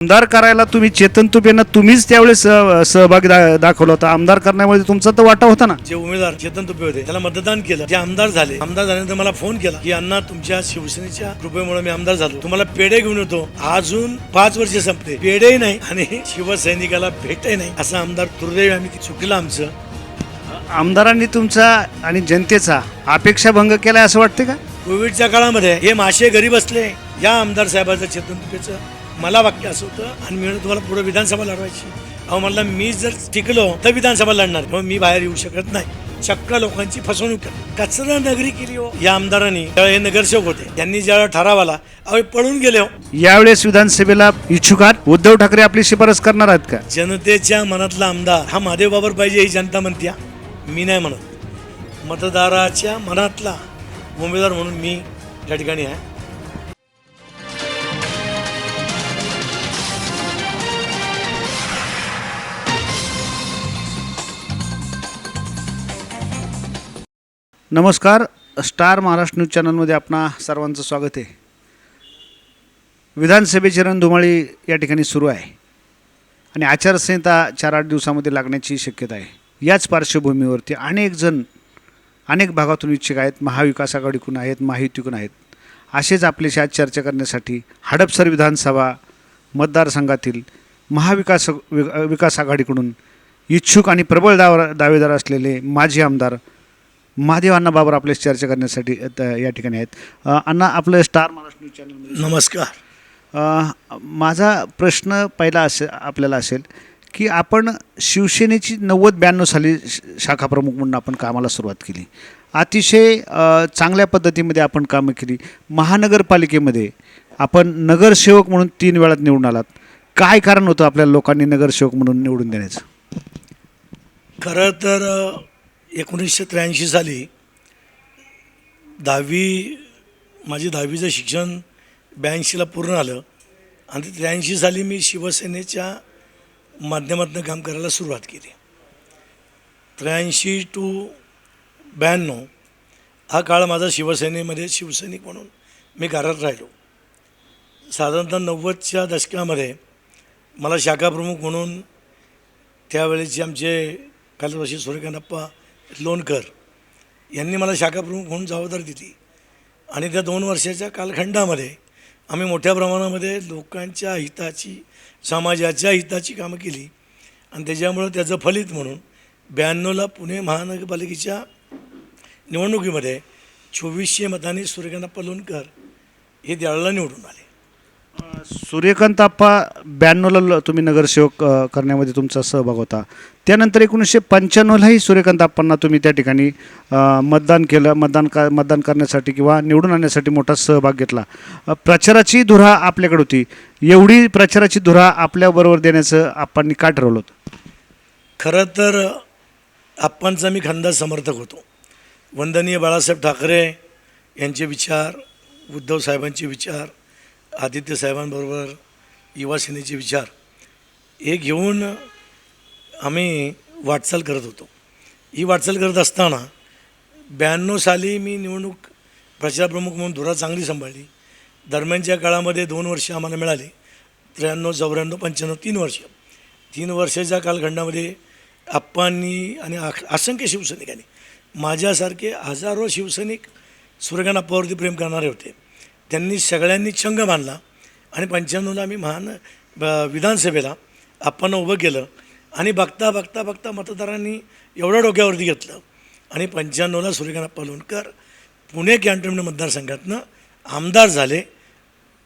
आमदार करायला तुम्ही चेतन तुपेंना तुम्हीच त्यावेळेस सह- सहभाग दाखवला होता. आमदार करण्यामध्ये तुमचा तर वाटा होता ना? जे उमेदवार चेतन तुपे होते त्याला मतदान केलं. ते आमदार झाले आमदार झाल्यानंतर मला फोन केला की अण्णा तुमच्या शिवसेनेच्या कृपेमुळे मी आमदार झालो. तुम्हाला पेढे घेऊन येतो. अजून पाच वर्ष संपले पेढेही नाही आणि शिवसैनिकाला भेटही नाही. असं आमदार दुर्दैव आम्ही चुकलं आमचं. आमदारांनी तुमचा आणि जनतेचा अपेक्षा भंग केलाय असं वाटते का? कोविडच्या काळामध्ये हे माशे घरी बसले या आमदार साहेबाचं चेतन तुपेचं मला वाक्य असं होतं आणि मी तुम्हाला पुढे विधानसभा लढवायची अहो म्हणलं मी जर टिकलो तर विधानसभा लढणार. मग मी बाहेर येऊ शकत नाही. चक्क लोकांची फसवणूक. कचरा नगरी केली हो. या आमदारांनी त्यावेळी हे नगरसेवक होते त्यांनी ज्यावेळेला ठराव आला हे पळून गेले हो. यावेळेस विधानसभेला इच्छुक आहात? उद्धव ठाकरे आपली शिफारस करणार आहेत का? जनतेच्या मनातला आमदार हा महादेव बाबर पाहिजे ही जनता म्हणते. मी नाही म्हणत. मतदाराच्या मनातला उमेदवार म्हणून मी त्या ठिकाणी आहे. नमस्कार स्टार महाराष्ट्र न्यूज चॅनलमध्ये आपणा सर्वांचं स्वागत आहे. विधानसभेची रणधुमाळी या ठिकाणी सुरू आहे आणि आचारसंहिता चार आठ दिवसामध्ये लागण्याची शक्यता आहे. याच पार्श्वभूमीवरती अनेक जण अनेक भागातून इच्छुक आहेत महाविकास आघाडीकडून आहेत माहितीकडून आहेत. असेच आपल्याशी आज चर्चा करण्यासाठी हडपसर विधानसभा मतदारसंघातील महाविकास वि- विकास आघाडीकडून इच्छुक आणि प्रबळ दाव दावेदार असलेले माजी आमदार महादेव अण्णा बाबर आपल्याशी चर्चा करण्यासाठी अ, या ठिकाणी आहेत. अ, अण्णा आपलं स्टार महाराष्ट्र न्यूज चॅनलमध्ये नमस्कार. अ, माझा प्रश्न पहिला असे आपल्याला असेल की आपण शिवसेनेची नव्वद ब्याण्णव साली श- शाखाप्रमुख म्हणून आपण कामाला सुरुवात केली. अतिशय अ, चांगल्या पद्धतीमध्ये आपण कामं केली. महानगरपालिकेमध्ये आपण नगरसेवक म्हणून तीन वेळात निवडून आलात. काय कारण होतं आपल्या लोकांनी नगरसेवक म्हणून निवडून देण्याचं? खरं तर एकोणीसशे त्र्याऐंशी साली दहावी माझी दहावीचं शिक्षण ब्याऐंशीला पूर्ण आलं. आणि त्र्याऐंशी साली मी शिवसेनेच्या माध्यमातून काम करायला सुरुवात केली. त्र्याऐंशी टू ब्याण्णव हा काळ माझा शिवसेनेमध्ये शिवसैनिक म्हणून मी कार्यरत राहिलो. साधारणतः नव्वदच्या दशकामध्ये मला शाखाप्रमुख म्हणून त्यावेळेचे आमचे कालवाशी सूर्यकांतप्पा लोणकर यांनी मला शाखाप्रमुख म्हणून जबाबदारी दिली. आणि त्या दोन वर्षाच्या कालखंडामध्ये आम्ही मोठ्या प्रमाणामध्ये लोकांच्या हिताची समाजाच्या हिताची कामं केली. आणि त्याच्यामुळं त्याचं फलित म्हणून ब्याण्णवला पुणे महानगरपालिकेच्या निवडणुकीमध्ये चोवीसशे मतांनी सूर्यकांत लोणकर हे द्याळला निवडून आले. सूर्यकांत आप्पा ब्याण्णवला तुम्ही नगरसेवक अ, करण्यामध्ये तुमचा सहभाग होता. त्यानंतर एकोणीसशे पंच्याण्णवलाही सूर्यकांत आप्पांना तुम्ही त्या ठिकाणी अ, मतदान केलं. मतदान का मतदान करण्यासाठी किंवा निवडून आणण्यासाठी मोठा सहभाग घेतला. अ, प्रचाराची धुरा आपल्याकडे होती. एवढी प्रचाराची धुरा आपल्याबरोबर देण्याचं आप्पांनी का ठरवलं होतं? खरं तर आप्पांचा मी खंदा समर्थक होतो. वंदनीय बाळासाहेब ठाकरे यांचे विचार उद्धव साहेबांचे विचार आदित्य साहेबांबरोबर युवा सेनेचे विचार हे घेऊन आम्ही वाटचाल करत होतो. ही वाटचाल करत असताना ब्याण्णव साली मी निवडणूक प्रचारप्रमुख म्हणून धुरा चांगली सांभाळली. दरम्यानच्या काळामध्ये दोन वर्ष आम्हाला मिळाली. त्र्याण्णव चौऱ्याण्णव पंच्याण्णव तीन वर्ष. तीन वर्षाच्या कालखंडामध्ये आप्पांनी आणि आख- असंख्य शिवसैनिकांनी माझ्यासारखे हजारो शिवसैनिक सूर्यकांत आप्पावरती प्रेम करणारे होते. त्यांनी सगळ्यांनी चंग बांधला आणि पंच्याण्णवला आम्ही महान ब- विधानसभेला आपण उभं केलं. आणि बघता बघता बघता मतदारांनी एवढं डोक्यावरती घेतलं. आणि पंच्याण्णवला सूर्यकांत पलवणकर पुणे कॅन्टोनमेंट मतदारसंघातनं आमदार झाले.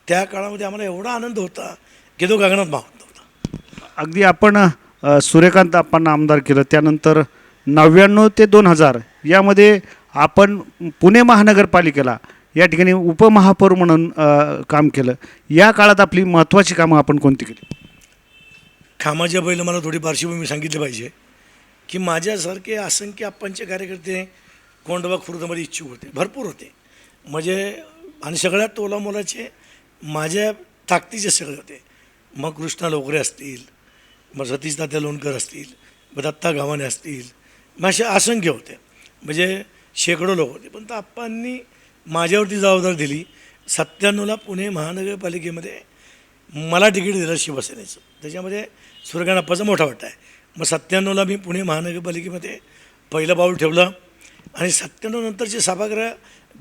त्या काळामध्ये आम्हाला एवढा आनंद होता की तो गगनात मावत नव्हता. अगदी आपण सूर्यकांत आप्पांना आमदार केलं. त्यानंतर नव्याण्णव ते दोन हजार यामध्ये आपण पुणे महानगरपालिकेला या ठिकाणी उपमहापौर म्हणून काम केलं. या काळात आपली महत्त्वाची कामं आपण कोणती केली? कामाच्या पहिलं मला थोडी पार्श्वभूमी सांगितली पाहिजे की माझ्यासारखे असंख्य आप्पांचे कार्यकर्ते कोंडवा खुर्दमध्ये इच्छुक होते भरपूर होते. म्हणजे आणि सगळ्यात तोलामोलाचे माझ्या ताकदीचे सगळे होते. मग कृष्णा लोकरे असतील मग सतीश तात्या लोणकर असतील मग दत्ता गावाने असतील मग असे असंख्य होते. म्हणजे शेकडो लोक होते. पण तर आप्पांनी माझ्यावरती जबाबदारी दिली. सत्त्याण्णवला पुणे महानगरपालिकेमध्ये मला तिकीट दिलं शिवसेनेचं. त्याच्यामध्ये सूर्यकांतप्पाचा मोठा वाटा आहे मग सत्त्याण्णवला मी पुणे महानगरपालिकेमध्ये पहिलं पाऊल ठेवलं. आणि सत्त्याण्णव नंतरचे सभागृह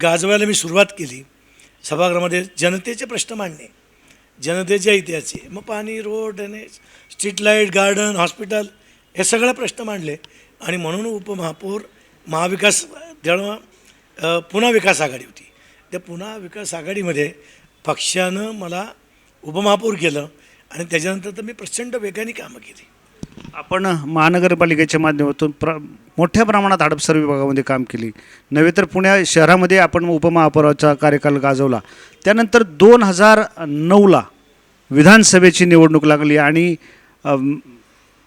गाजवायला मी सुरुवात केली. सभागृहामध्ये जनतेचे प्रश्न मांडणे जनतेच्या इतिहासचे मग पाणी road drainage street light garden hospital हे सगळे प्रश्न मांडले. आणि म्हणून उपमहापौर महाविकास जेव्हा पुन्हा विकास आघाडी होती. त्या पुन्हा विकास आघाडीमध्ये पक्षानं मला उपमहापौर केलं आणि त्याच्यानंतर तर मी प्रचंड वेगाने कामं केली. आपण महानगरपालिकेच्या माध्यमातून प्र मोठ्या प्रमाणात हडपसर विभागामध्ये काम केली. नव्हे तर पुण्या शहरामध्ये आपण उपमहापौराचा कार्यकाल गाजवला. त्यानंतर दोन हजार नऊला विधानसभेची निवडणूक लागली आणि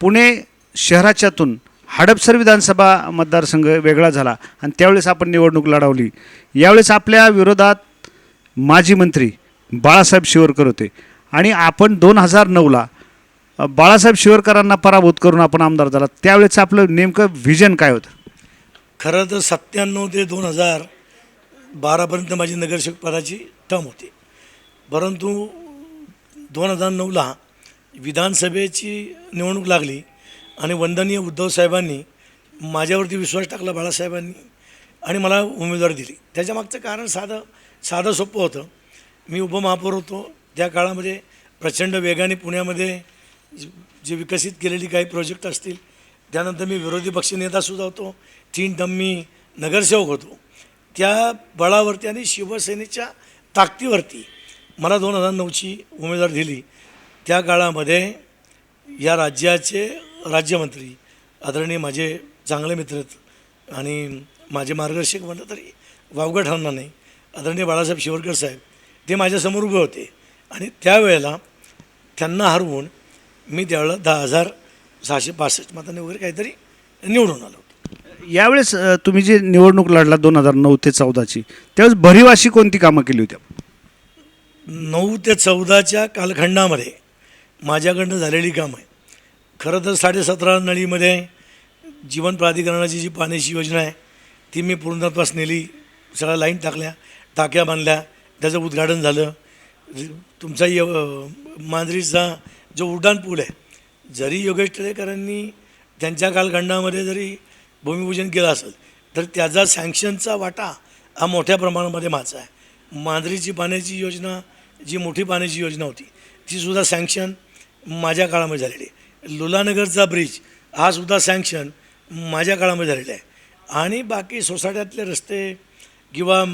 पुणे शहराच्यातून हडपसर विधानसभा मतदारसंघ वेगळा झाला आणि त्यावेळेस आपण निवडणूक लढवली. यावेळेस आपल्या विरोधात माजी मंत्री बाळासाहेब शिवरकर होते. आणि आपण दोन हजार नऊला बाळासाहेब शिवरकरांना पराभूत करून आपण आमदार झाला. त्यावेळेस आपलं नेमकं व्हिजन काय होतं? खरं तर सत्त्याण्णव ते दोन हजार बारापर्यंत माझी नगरसेवकपदाची टर्म होती. परंतु दोन हजार नऊला विधानसभेची निवडणूक लागली. आणि वंदनीय उद्धव साहेबांनी माझ्यावरती विश्वास टाकला बाळासाहेबांनी आणि मला उमेदवारी दिली. त्याच्यामागचं कारण साधं साधं सोपं होतं. मी उपमहापौर होतो. त्या काळामध्ये प्रचंड वेगाने पुण्यामध्ये जे विकसित केलेली काही प्रोजेक्ट असतील त्यानंतर मी विरोधी पक्षनेतासुद्धा होतो. तीन टर्म मी नगरसेवक होतो. त्या बळावरती आणि शिवसेनेच्या ताकदीवरती मला दोन हजार नऊची उमेदवार दिली. त्या काळामध्ये या राज्याचे राज्यमंत्री आदरणीय माझे चांगले मित्र आणि माझे मार्गदर्शक म्हणलं तरी वावगं ठरणार नाही. आदरणीय बाळासाहेब शिवरकर साहेब ते माझ्यासमोर उभे होते आणि त्यावेळेला त्यांना हरवून मी त्यावेळेला दहा हजार सहाशे पासष्ट मतांनी वगैरे काहीतरी निवडून आलो होतो. यावेळेस तुम्ही जे निवडणूक लढला दोन हजार नऊ ते चौदाची त्यावेळेस भरीव अशी कोणती कामं केली होती? नऊ ते चौदाच्या कालखंडामध्ये माझ्याकडनं झालेली कामं खरं तर साडेसतरा नळीमध्ये जीवन प्राधिकरणाची जी पाण्याची योजना आहे ती मी पूर्णत्वास नेली सगळ्या लाईन टाकल्या टाक्या बांधल्या त्याचं उद्घाटन झालं. तुमचा य मांजरीचा जो उड्डाण पूल आहे जरी योगेश टिळेकरांनी त्यांच्या कालखंडामध्ये जरी भूमिपूजन केलं असेल तर त्याचा सँक्शनचा वाटा हा मोठ्या प्रमाणामध्ये माझा आहे. मांजरीची पाण्याची योजना जी मोठी पाण्याची योजना होती तीसुद्धा सँक्शन माझ्या काळामध्ये झालेली आहे. लुलानगरचा ब्रिज हा सुद्धा सँक्शन माझ्या काळामध्ये झालेला आहे. आणि बाकी सोसायट्यातले रस्ते किंवा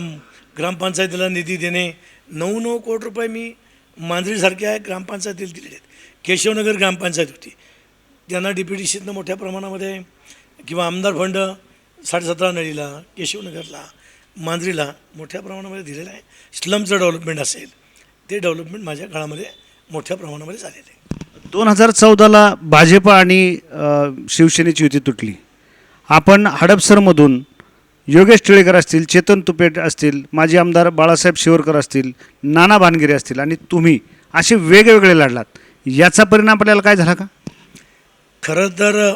ग्रामपंचायतीला निधी देणे नऊ नऊ कोटी रुपये मी मांजरीसारख्या ग्रामपंचायतीला दिलेले आहेत. केशवनगर ग्रामपंचायत होती. त्यांना डी पी डी सीतनं मोठ्या प्रमाणामध्ये किंवा आमदार फंड साडेसतरा नळीला केशवनगरला मांजरीला मोठ्या प्रमाणामध्ये दिलेलं आहे. स्लमचं डेव्हलपमेंट असेल ते डेव्हलपमेंट माझ्या काळामध्ये मोठ्या प्रमाणामध्ये झालेलं आहे. दोन हजार चौदाला भाजप आणि शिवसेनेची युती तुटली. आपण हडपसरमधून योगेश टिळेकर असतील चेतन तुपेट असतील माजी आमदार बाळासाहेब शिवरकर असतील नाना भानगिरे असतील आणि तुम्ही असे वेगवेगळे लढलात. याचा परिणाम आपल्याला काय झाला का? खरं तर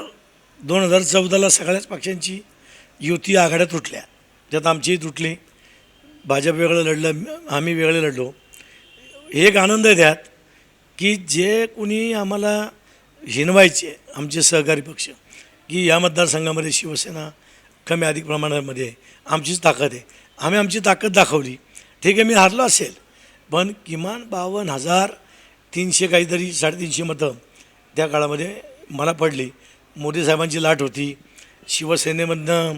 दोन हजार चौदाला सगळ्याच पक्षांची युती आघाड्या तुटल्या. त्यात आमचीही तुटली. भाजप वेगळं लढलं आम्ही वेगळे लढलो. एक आनंद आहे त्यात. की जे कुणी आम्हाला हिनवायचे आमचे सहकारी पक्ष की या मतदारसंघामध्ये शिवसेना कमी अधिक प्रमाणामध्ये आहे आमचीच ताकद आहे. आम्ही आमची ताकद दाखवली. ठीक आहे मी हारलो असेल पण किमान बावन्न हजार तीनशे काहीतरी साडेतीनशे मतं त्या काळामध्ये मला पडली. मोदी साहेबांची लाट होती. शिवसेनेमधनं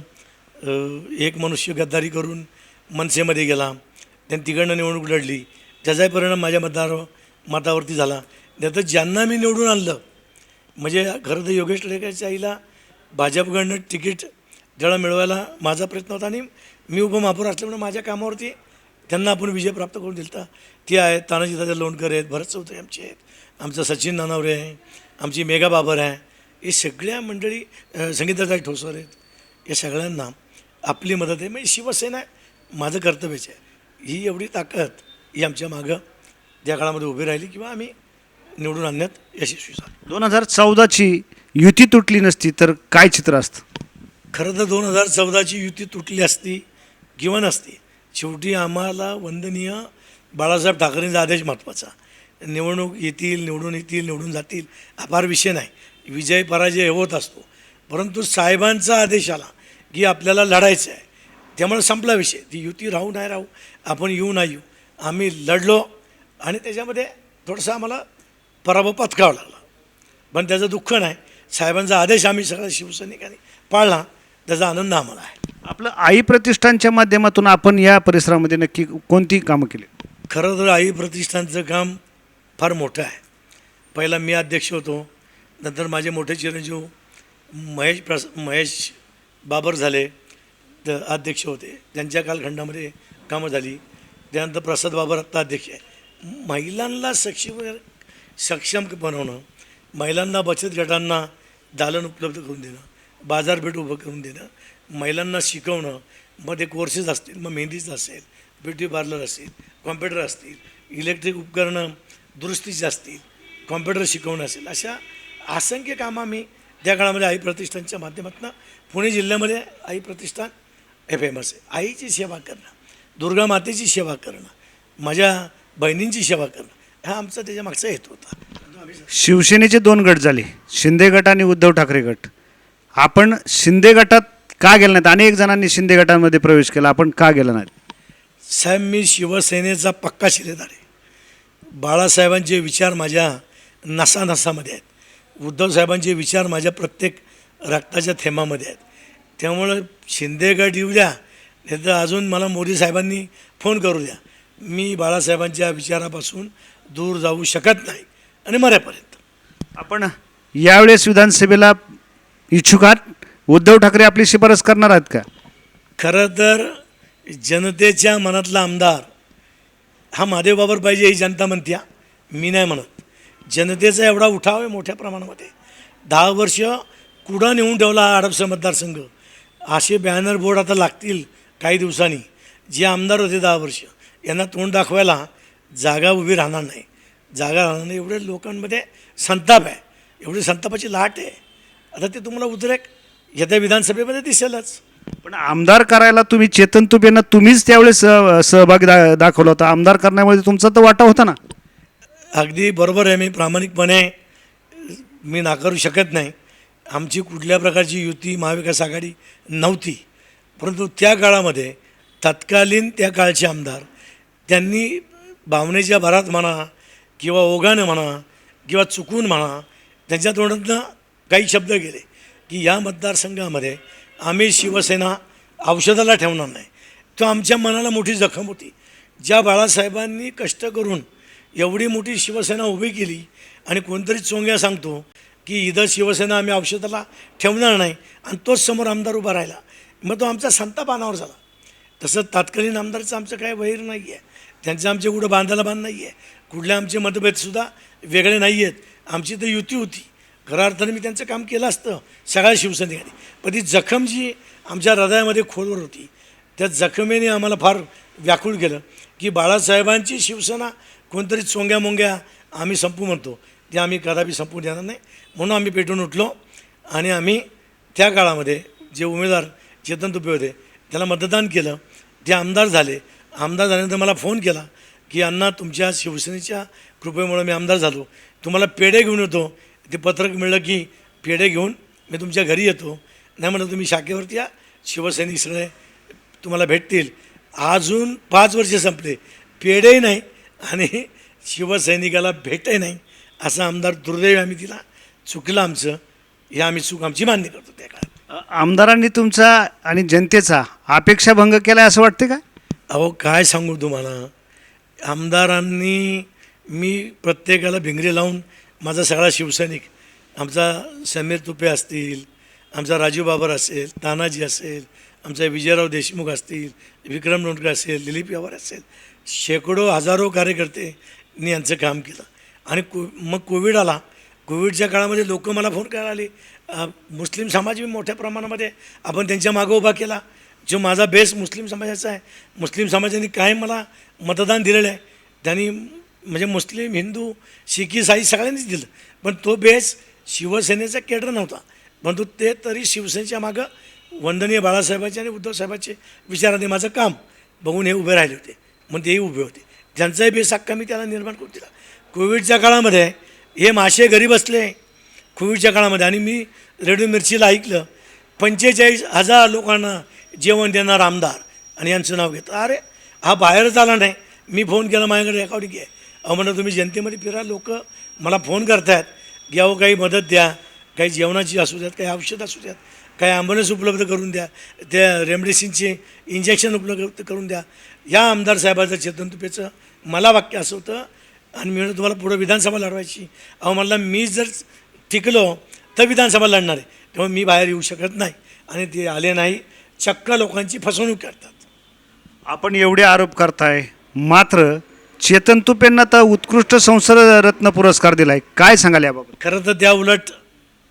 एक मनुष्य गद्दारी करून मनसेमध्ये गेला. त्यांनी तिकडनं निवडणूक लढली. त्याचाही परिणाम माझ्या मतदार मतावरती झाला. त्यात ज्यांना मी निवडून आणलं म्हणजे खरं तर योगेश टिळेकरच्या आईला भाजपकडनं तिकीट ज्याला मिळवायला माझा प्रयत्न होता आणि मी उपमहापौर असल्यामुळे माझ्या कामावरती त्यांना आपण विजय प्राप्त करून दिलता. ते आहेत तानाजी दादा लोणकर आहेत भरत चौधरी आमचे आहेत आमचं सचिन नानावरे आहे आमची मेघा बाबर आहे. हे सगळ्या मंडळी संगीताचा ठोसवर आहेत. या सगळ्यांना आपली मदत आहे. म्हणजे शिवसेना आहे, माझं कर्तव्यच आहे. ही एवढी ताकद ही आमच्या मागं त्या काळामध्ये उभी राहिली किंवा आम्ही निवडून आणण्यात यशस्वी झालो. दोन हजार चौदाची युती तुटली नसती तर काय चित्र असतं? खरं तर दोन हजार चौदाची युती तुटली असती किंवा नसती शेवटी आम्हाला वंदनीय बाळासाहेब ठाकरेंचा आदेश महत्त्वाचा. निवडणूक येतील निवडून येतील निवडून जातील फार विषय नाही. विजय पराजय होत असतो. परंतु साहेबांचा आदेश आला की आपल्याला लढायचं आहे त्यामुळे संपला विषय. ती युती राहू नाही राहू आपण येऊ नाही येऊ. आम्ही लढलो आणि त्याच्यामध्ये थोडंसं आम्हाला पराभव पत्कावा लागला. पण त्याचं दुःख नाही. साहेबांचा आदेश आम्ही सगळ्या शिवसैनिकांनी पाळला. त्याचा आनंद आम्हाला आहे. आपलं आई प्रतिष्ठानच्या माध्यमातून आपण या परिसरामध्ये नक्की कोणती कामं केली? खरं तर आई प्रतिष्ठानचं काम फार मोठं आहे. पहिला मी अध्यक्ष होतो. नंतर माझे मोठे चिरंजीव महेश प्रस महेश बाबर झाले. तर अध्यक्ष होते. त्यांच्या कालखंडामध्ये कामं झाली. त्यानंतर प्रसाद बाबर आत्ता अध्यक्ष आहे. महिलांना सक्षम सक्षम बनवणं महिलांना बचत गटांना दालन उपलब्ध करून देणं बाजारपेठ उभं करून देणं महिलांना शिकवणं मध्ये कोर्सेस असतील मग मेहंदीचं असेल ब्युटी पार्लर असेल कॉम्प्युटर असतील इलेक्ट्रिक उपकरणं दुरुस्तीची असतील कॉम्प्युटर शिकवणं असेल अशा असंख्य कामं आम्ही त्या काळामध्ये आई प्रतिष्ठानच्या माध्यमातून पुणे जिल्ह्यामध्ये आई प्रतिष्ठान हे फेमस आहे. आईची सेवा करणं दुर्गा मातेची सेवा करणं माझ्या बहिणींची सेवा करणं हा आमचा त्याच्या मागचा हेतू होता. शिवसेनेचे दोन गट झाले शिंदे गट आणि उद्धव ठाकरे गट. आपण शिंदे गटात का गेला नाहीत? अनेक जणांनी शिंदे गटांमध्ये प्रवेश केला आपण का गेला नाहीत? साहेब मी शिवसेनेचा पक्का शिलेदार आहे. बाळासाहेबांचे विचार माझ्या नसानसामध्ये आहेत. उद्धवसाहेबांचे विचार माझ्या प्रत्येक रक्ताच्या थेंबामध्ये आहेत. त्यामुळं शिंदे गट येऊ द्या नाही तर अजून मला मोदी साहेबांनी फोन करू द्या. मी बाळासाहेबांच्या विचारापासून दूर जाऊ शकत नाही आणि मरेपर्यंत. आपण यावेळेस विधानसभेला इच्छुक आहात? उद्धव ठाकरे आपली शिफारस करणार आहेत का? खरं तर जनतेच्या मनातला आमदार हा महादेव बाबर पाहिजे ही जनता म्हणत्या मी नाही म्हणत. जनतेचा एवढा उठाव आहे मोठ्या प्रमाणामध्ये. दहा वर्ष कुठं नेऊन ठेवला हा हडपसर मतदारसंघ? असे बॅनर बोर्ड आता लागतील काही दिवसांनी. जे आमदार होते दहा वर्ष. यांना तोंड दाखवायला जागा उभी राहणार नाही. जागा राहणार नाही. एवढे लोकांमध्ये संताप आहे. एवढी संतापाची लाट आहे. आता ते तुम्हाला उद्रेक येत्या विधानसभेमध्ये दिसेलच. पण आमदार करायला तुम्ही चेतन तुपेंना तुम्हीच त्यावेळेस सह- सहभाग दा दाखवला होता. आमदार करण्यामध्ये तुमचा तर वाटा होता ना? अगदी बरोबर आहे. मी प्रामाणिकपणे मी नाकारू शकत नाही. आमची कुठल्या प्रकारची युती महाविकास आघाडी नव्हती. परंतु त्या काळामध्ये तत्कालीन त्या काळचे आमदार त्यांनी भावनेच्या भरात म्हणा किंवा ओघानं म्हणा किंवा चुकून म्हणा त्यांच्या तोंडातनं काही शब्द गेले की या मतदारसंघामध्ये आम्ही शिवसेना औषधाला ठेवणार नाही. तो आमच्या मनाला मोठी जखम होती. ज्या बाळासाहेबांनी कष्ट करून एवढी मोठी शिवसेना उभी केली आणि कोणतरी चोंग्या सांगतो की इथं शिवसेना आम्ही औषधाला ठेवणार नाही आणि तोच समोर आमदार उभा राहिला. मग तो आमचा संताप अनावर झाला. तसं तात्कालीन आमदारचं आमचं काही वैर नाही आहे त्यांचं आमचे कुठं बांधायला बांध नाही आहे कुठले आमचे मतभेदसुद्धा वेगळे नाही आहेत आमची तर युती होती. खऱ्या अर्थाने मी त्यांचं काम केलं असतं. सगळ्या शिवसैनिकांनी. पण ती जखम जी आमच्या हृदयामध्ये खोलवर होती त्या जखमेने आम्हाला फार व्याकुळ केलं की बाळासाहेबांची शिवसेना कोणतरी चोंग्या मोंग्या आम्ही संपू म्हणतो. ते आम्ही कदापि संपू देणार नाही. म्हणून आम्ही पेटून उठलो आणि आम्ही त्या काळामध्ये जे उमेदवार चेतन तुपे होते त्याला मतदान केलं. ते आमदार झाले. आमदार झाल्यानंतर मला फोन केला की अण्णा तुमच्या शिवसेनेच्या कृपेमुळे मी आमदार झालो. तुम्हाला पेढे घेऊन येतो. ते पत्रक मिळलं की पेढे घेऊन मी तुमच्या घरी येतो. नाही म्हणलं तुम्ही शाखेवरती या शिवसैनिक सगळे तुम्हाला भेटतील. अजून पाच वर्ष संपले. पेढेही नाही आणि शिवसैनिकाला भेटही नाही असं आमदार दुर्दैव आम्ही तिला चुकलं आमचं. हे आम्ही चूक आमची मान्य करतो त्या काळात. आमदारांनी तुमचा आणि जनतेचा अपेक्षा भंग केलाय असं वाटते का? अहो काय सांगू तुम्हाला? आमदारांनी मी प्रत्येकाला भिंगरी लावून माझा सगळा शिवसैनिक आमचा समीर तुपे असतील आमचा राजू बाबर असेल तानाजी असेल आमचा विजयराव देशमुख असतील विक्रम लोणकर असेल दिलीप यावर असेल शेकडो हजारो कार्यकर्तेनी यांचं काम केलं. आणि को मग कोविड आला. कोविडच्या काळामध्ये लोक मला फोन करायला आले. मुस्लिम समाज मी मोठ्या प्रमाणामध्ये आपण त्यांच्या मागं उभा केला. जो माझा बेस मुस्लिम समाजाचा आहे. मुस्लिम समाजाने काय मला मतदान दिलेलं आहे त्यांनी म्हणजे मुस्लिम हिंदू शिखी ईसाई सगळ्यांनीच दिलं. पण तो बेस शिवसेनेचा केडर नव्हता. परंतु ते तरी शिवसेनेच्या मागं वंदनीय बाळासाहेबांचे आणि उद्धवसाहेबांचे विचाराने माझं काम बघून हे उभे राहिले होते. मग तेही उभे होते. ज्यांचाही बेस हक्का मी त्याला निर्माण करून दिला. कोविडच्या काळामध्ये हे मासे घरी बसले कोविडच्या काळामध्ये आणि मी रेडिओ मिरचीला ऐकलं पंचेचाळीस हजार लोकांना जेवण देणार आमदार. आणि यांचं नाव घेतं अरे हा बाहेरच आला नाही. मी फोन केला माझ्याकडे रेकॉर्डिंग घे. अहो म्हणलं तुम्ही जनतेमध्ये फिरा लोक मला फोन करतायत. की अहो काही मदत द्या. काही जेवणाची असू द्यात काही औषध असू द्यात. काही ॲम्ब्युलन्स उपलब्ध करून द्या. त्या रेमडेसिनचे इंजेक्शन उपलब्ध करून द्या. या आमदार साहेबाचं चेतन तुपेचं मला वाक्य असं होतं आणि मी तुम्हाला पुढं विधानसभा लढवायची. अहो मला मी जर टिकलो तर विधानसभा लढणार आहे. तेव्हा मी बाहेर येऊ शकत नाही. आणि ते आले नाही. चक्क लोकांची फसवणूक करतात. आपण एवढे आरोप करताय मात्र चेतन तुपेंना तर उत्कृष्ट संसद रत्न पुरस्कार दिलाय. काय सांगाल याबाबत? खरं तर त्या उलट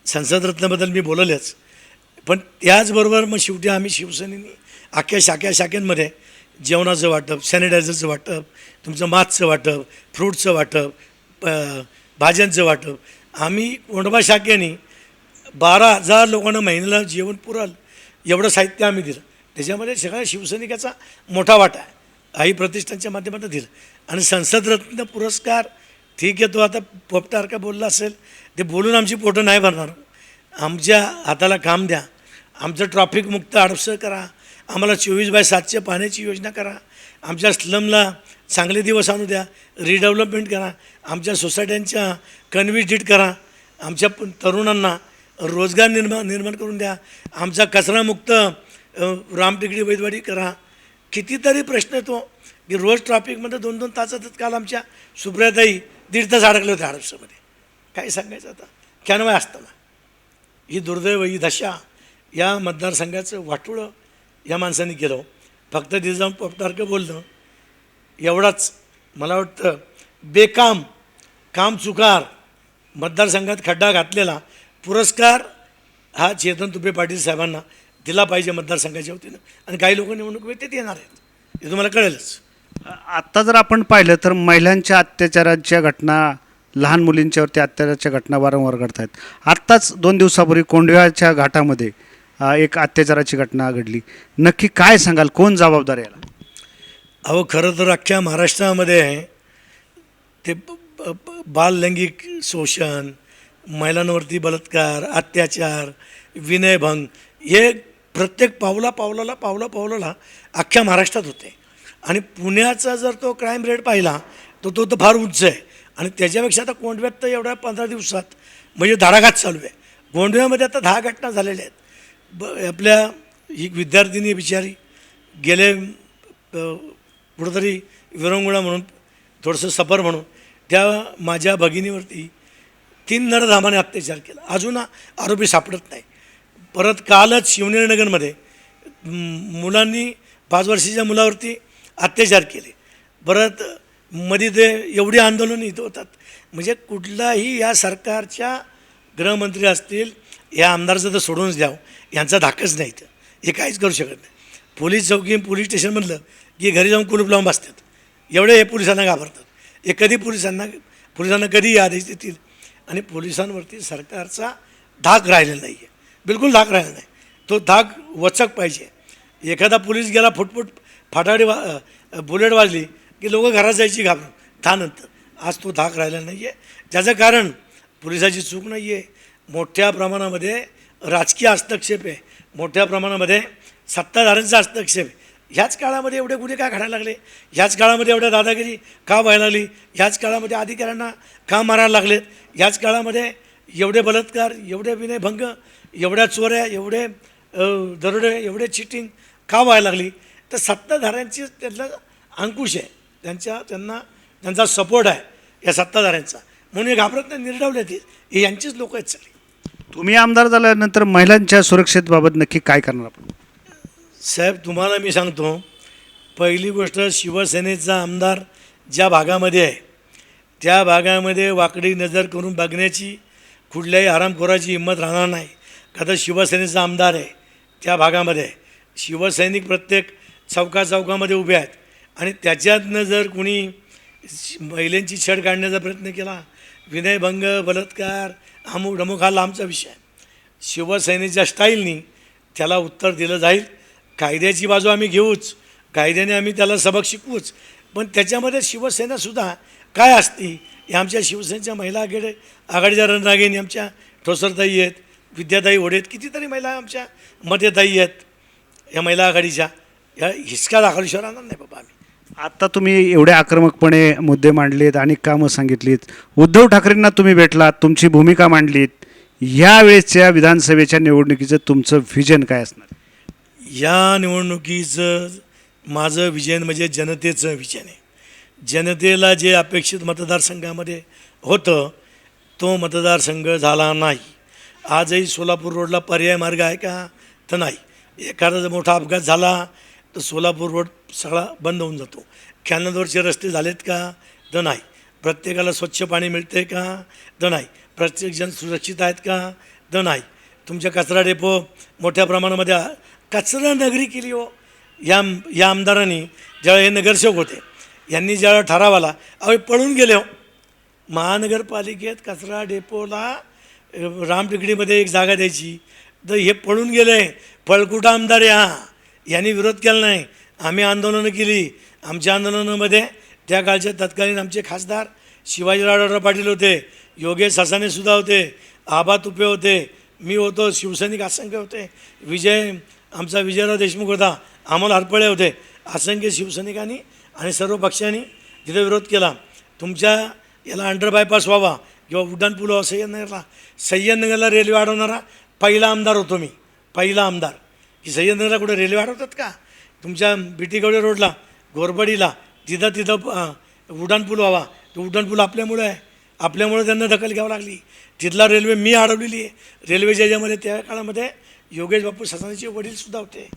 संसद रत्नाबद्दल मी बोलवलेच पण त्याचबरोबर मग शेवटी आम्ही शिवसेनेनी अख्ख्या शाख्या शाखेंमध्ये जेवणाचं वाटप सॅनिटायझरचं वाटप तुमचं मास्कचं वाटप फ्रूटचं वाटप भाज्यांचं वाटप. आम्ही कोंडबा शाखेने बारा हजार लोकांना महिन्याला जेवण पुरल एवढं साहित्य आम्ही दिलं. त्याच्यामध्ये सगळ्या शिवसैनिकाचा मोठा वाटा आहे. आई प्रतिष्ठानच्या माध्यमातून दिलं. आणि संसद रत्न पुरस्कार ठीक आहे तो आता पोपटारका बोलला असेल. ते बोलून आमची पोटं नाही भरणार. आमच्या हाताला काम द्या. आमचं ट्रॉफिक मुक्त आडसं करा. आम्हाला चोवीस बाय सातच्या पाण्याची योजना करा. आमच्या स्लमला चांगले दिवस आणू द्या. रिडेव्हलपमेंट करा. आमच्या सोसायट्यांच्या कन्व्हिजिट करा. आमच्या तरुणांना रोजगार निर्माण निर्माण करून द्या. आमचा कचरामुक्त रामटेकडी वैदवाडी करा. कितीतरी प्रश्न येतो. की रोज ट्रॉफिकमध्ये दोन दोन तासातच काल आमच्या सुप्रियाताई दीड तास अडकले होते आडपसामध्ये काय सांगायचं आता? कॅनवाय असताना. ही दुर्दैव ही दशा या मतदारसंघाचं वाटोळं या माणसांनी केलं. फक्त तिथे जाऊन पोपटारकं बोलणं एवढाच. मला वाटतं बेकाम काम चुकार मतदारसंघात खड्डा घातलेला पुरस्कार हा चेतन तुपे पाटील साहेबांना दिला पाहिजे मतदारसंघाच्या वतीनं. आणि काही लोक निवडणूक व्यतीत येणार आहेत. हे तुम्हाला कळेलच. आत्ता जर आपण पाहिलं तर महिलांच्या अत्याचाराच्या घटना लहान मुलींच्यावरती अत्याचाराच्या घटना वारंवार घडत आहेत आत्ताच दोन दिवसापूर्वी कोंडव्याच्या घाटामध्ये एक अत्याचाराची घटना घडली. नक्की काय सांगाल? कोण जबाबदार याला? अहो खरं तर अख्ख्या महाराष्ट्रामध्ये ते ब- ब- ब- बाललैंगिक शोषण महिलांवरती बलात्कार अत्याचार विनयभंग हे प्रत्येक पावला पावलाला पावला पावलाला अख्ख्या महाराष्ट्रात होते. आणि पुण्याचा जर तो क्राईम रेट पाहिला तर तो तर फार उच्च आहे. आणि त्याच्यापेक्षा आता कोंडव्यात तर एवढ्या पंधरा दिवसात म्हणजे धाडाघात चालू आहे. गोंडव्यामध्ये आता दहा घटना झालेल्या आहेत. ब आपल्या ही विद्यार्थिनी बिचारी गेले कुठंतरी विरंगुळा म्हणून थोडंसं सफर म्हणून त्या माझ्या भगिनीवरती तीन नरधामाने अत्याचार केला. अजून आरोपी सापडत नाही. परत कालच शिवनेरनगरमध्ये मुलांनी पाच वर्षाच्या मुलावरती अत्याचार केले. परत मध्ये ते एवढी आंदोलनं इथं होतात. म्हणजे कुठलाही या सरकारच्या गृहमंत्री असतील या आमदारचं तर सोडूनच द्यावं. यांचा धाकच नाही इथं. हे काहीच करू शकत नाही. पोलीस चौकी पोलीस स्टेशन म्हणलं की घरी जाऊन कुलूप लावून बसतात. एवढे हे पोलिसांना घाबरतात. हे कधी पोलिसांना पोलिसांना कधी आदेश देतील? आणि पोलिसांवरती सरकारचा धाक राहिलेला नाही आहे बिलकुल धाक राहिला नाही. तो धाक वचक पाहिजे. एखादा पोलीस गेला फुटफुट फाटाडी वा बुलेट वाजली की लोक घरात जायची घाबरून. त्यानंतर आज तो धाक राहिला नाही आहे त्याचं कारण पोलिसाची चूक नाही आहे मोठ्या प्रमाणामध्ये राजकीय हस्तक्षेप आहे. मोठ्या प्रमाणामध्ये सत्ताधाऱ्यांचा हस्तक्षेप आहे. ह्याच काळामध्ये एवढे गुन्हे का घडायला लागले? ह्याच काळामध्ये एवढ्या दादागिरी का व्हायला लागली? ह्याच काळामध्ये अधिकाऱ्यांना का मारायला लागलेत ह्याच काळामध्ये एवढे बलात्कार एवढे विनयभंग एवढ्या चोऱ्या एवढे दरोडे एवढे चिटिंग का व्हायला लागली? तर सत्ताधाऱ्यांची त्यांना अंकुश आहे. त्यांच्या त्यांना त्यांचा सपोर्ट आहे या सत्ताधाऱ्यांचा. म्हणून हे घाबरत नाही निर्डावले ते. हे यांचीच लोक आहेत सगळी. तुम्ही आमदार झाल्यानंतर महिलांच्या सुरक्षेबाबत नक्की काय करणार आपण? साहेब तुम्हाला मी सांगतो पहिली गोष्ट शिवसेनेचा आमदार ज्या भागामध्ये आहे त्या भागामध्ये वाकडी नजर करून बघण्याची कुठल्याही आरामखोराची हिंमत राहणार नाही. का तर शिवसेनेचा आमदार आहे त्या भागामध्ये शिवसैनिक प्रत्येक चौका चौकामध्ये उभे आहेत. आणि त्याच्यातनं जर कुणी श- महिलांची छड काढण्याचा प्रयत्न केला? विनयभंग बलात्कार अमुक ढमुक हा लांबचा विषय शिवसेनेच्या स्टाईलनी त्याला उत्तर दिलं जाईल. कायद्याची बाजू आम्ही घेऊच कायद्याने आम्ही त्याला सबक शिकवूच. पण त्याच्यामध्ये शिवसेनासुद्धा काय असती हे आमच्या शिवसेनेच्या महिला आघाडी आघाडीच्या रणरागिणी आमच्या ठोसरताई आहेत विद्याताई ओढे आहेत कितीतरी महिला आमच्या मध्यताई आहेत या महिला आघाडीच्या. या हिसका दाखवल्याशिवाय राहणार नाही बाबा आम्ही. आत्ता तुम्ही एवढे आक्रमकपणे मुद्दे मांडलेत अनेक कामं सांगितलीत. उद्धव ठाकरेंना तुम्ही भेटलात तुमची भूमिका मांडलीत. यावेळेसच्या विधानसभेच्या निवडणुकीचं तुमचं व्हिजन काय असणार? या निवडणुकीचं माझं विजन म्हणजे जनतेचं विजन आहे. जनतेला जे अपेक्षित मतदारसंघामध्ये होतं तो मतदारसंघ झाला नाही. आजही सोलापूर रोडला पर्याय मार्ग आहे का? तर नाही. एखादा जर मोठा अपघात झाला तर सोलापूर रोड सगळा बंद होऊन जातो. कॅनलवरचे रस्ते झालेत का? तर नाही. प्रत्येकाला स्वच्छ पाणी मिळते का? तर नाही. प्रत्येकजण सुरक्षित आहेत का? तर नाही. तुमच्या कचरा डेपो मोठ्या प्रमाणामध्ये कचरा नगरी केली हो. या या आमदारांनी ज्यावेळी हे नगरसेवक होते यांनी ज्यावेळेला ठराव आला अहो पळून गेले हो. महानगरपालिकेत कचरा डेपोला रामटिकडीमध्ये एक जागा द्यायची. तर हे पळून गेले. फळकुटा आमदार आहे हा यांनी विरोध केला नाही. आम्ही आंदोलनं केली. आमच्या आंदोलनामध्ये त्या काळचे तत्कालीन आमचे खासदार शिवाजीराव पाटील होते योगेश ससानेसुद्धा होते आबा तुपे होते मी होतो शिवसैनिक असंख्य होते विजय आमचा विजयराव देशमुख होता. आम्हाला हरपळे होते. असंख्य शिवसैनिकांनी आणि सर्व पक्षांनी तिथे विरोध केला. तुमच्या याला अंडर बायपास व्हावा किंवा उड्डाणपूल व्हावा सय्यदनगरला सय्यदनगरला रेल्वे वाढवणारा पहिला आमदार होतो मी. पहिला आमदार. की सय्यदनगरला कुठे रेल्वे अडवतात का? तुमच्या बिटीगवडे रोडला गोरबडीला तिथं तिथं उड्डाणपूल व्हावा. तो उड्डाणपूल आपल्यामुळे आहे. आपल्यामुळे त्यांना दखल घ्यावी लागली. तिथला रेल्वे मी अडवलेली आहे. रेल्वेच्या याच्यामध्ये त्या काळामध्ये योगेश बापू ससानेचे वडीलसुद्धा होते.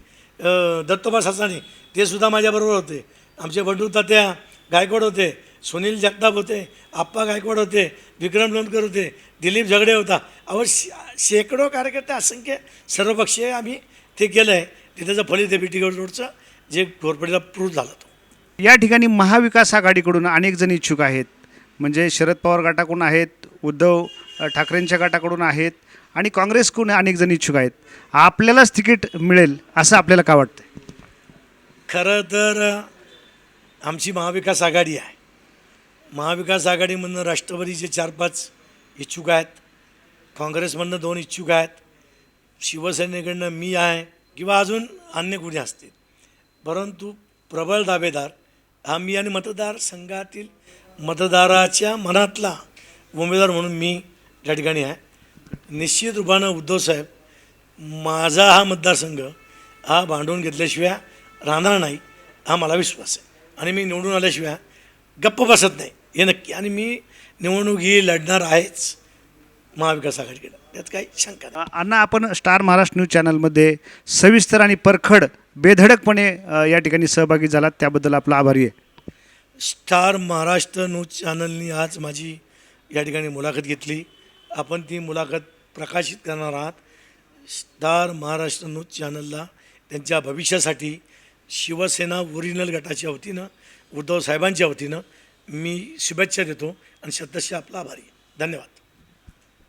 दत्तोबा ससाने ते सुद्धा माझ्याबरोबर होते. आमचे बंडू तात्या गायकवाड होते सुनील जगताप होते आप्पा गायकवाड होते विक्रम लोणकर होते दिलीप झगडे होता. अहो शेकडो कार्यकर्ते असंख्य सर्वपक्षीय आम्ही ते केलं आहे ते त्याचं फलित आहे रोडचं जे घोरपडीला प्रूफ झालं तो. या ठिकाणी महाविकास आघाडीकडून अनेक जण इच्छुक आहेत. म्हणजे शरद पवार गटाकडून आहेत उद्धव ठाकरेंच्या गटाकडून आहेत आणि काँग्रेसकडून अनेक जण इच्छुक आहेत. आपल्यालाच तिकीट मिळेल असं आपल्याला का वाटतं खरं तर आमची महाविकास आघाडी आहे. महाविकास आघाडीमधनं राष्ट्रवादीचे चार पाच इच्छुक आहेत काँग्रेसमधनं दोन इच्छुक आहेत शिवसेनेकडनं मी आहे किंवा अजून अन्य कुणी असतील. परंतु प्रबळ दावेदार हा मी आणि मतदारसंघातील मतदाराच्या मनातला उमेदवार म्हणून मी त्या ठिकाणी आहे. निश्चित रूपानं उद्धवसाहेब माझा हा मतदारसंघ हा भांडवून घेतल्याशिवाय राहणार नाही हा मला विश्वास आहे. आणि मी निवडून आल्याशिवाय गप्प बसत नाही हे नक्की. आणि मी निवडणूक ही लढणार आहेच महाविकास आघाडीकडे. त्यात काही शंका नाही. अण्णा आपण स्टार महाराष्ट्र न्यूज चॅनलमध्ये सविस्तर आणि परखड बेधडकपणे अ, या ठिकाणी सहभागी झालात. त्याबद्दल आपला आभारी आहे. स्टार महाराष्ट्र न्यूज चॅनलनी आज माझी या ठिकाणी मुलाखत घेतली. आपण ती मुलाखत प्रकाशित करणार आहात. स्टार महाराष्ट्र न्यूज चॅनलला त्यांच्या भविष्यासाठी शिवसेना ओरिजिनल गटाच्या वतीनं उद्धव साहेबांच्या वतीनं मी शुभेच्छा देतो आणि शतशः आपला आभारी धन्यवाद.